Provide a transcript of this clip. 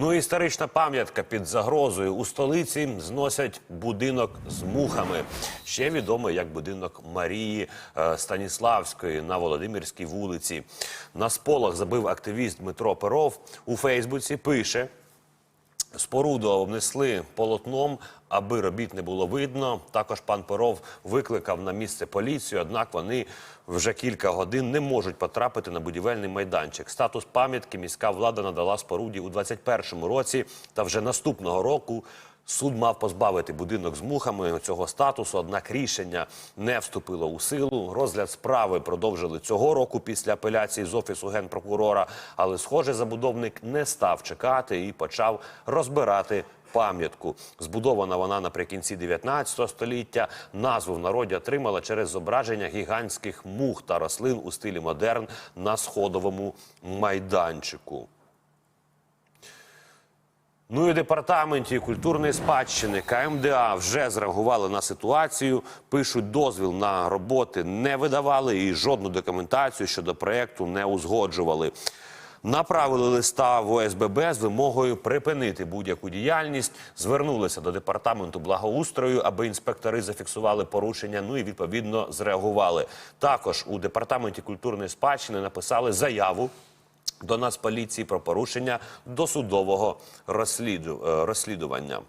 Ну, історична пам'ятка під загрозою у столиці зносять будинок з мухами. Ще відомий як будинок Марії е, Станіславської на Володимирській вулиці. На сполах забив активіст Дмитро Перов. У Фейсбуці пише. Споруду обнесли полотном, аби робіт не було видно. Також пан Перов викликав на місце поліцію, однак вони вже кілька годин не можуть потрапити на будівельний майданчик. Статус пам'ятки міська влада надала споруді у 2021 році, та вже наступного року суд мав позбавити будинок з мухами цього статусу. Однак рішення не вступило у силу. Розгляд справи продовжили цього року після апеляції з офісу генпрокурора. Але, схоже, забудовник не став чекати і почав розбирати пам'ятку. Збудована вона наприкінці 19 століття. Назву в народі отримала через зображення гігантських мух та рослин у стилі модерн на сходовому майданчику. Ну і департаменті культурної спадщини КМДА вже зреагували на ситуацію. Пишуть, дозвіл на роботи не видавали і жодну документацію щодо проєкту не узгоджували. Направили листа в ОСББ з вимогою припинити будь-яку діяльність. Звернулися до департаменту благоустрою, аби інспектори зафіксували порушення. Ну і відповідно зреагували. Також у департаменті культурної спадщини написали заяву до нас поліції про порушення досудового розсліду- е, розслідування.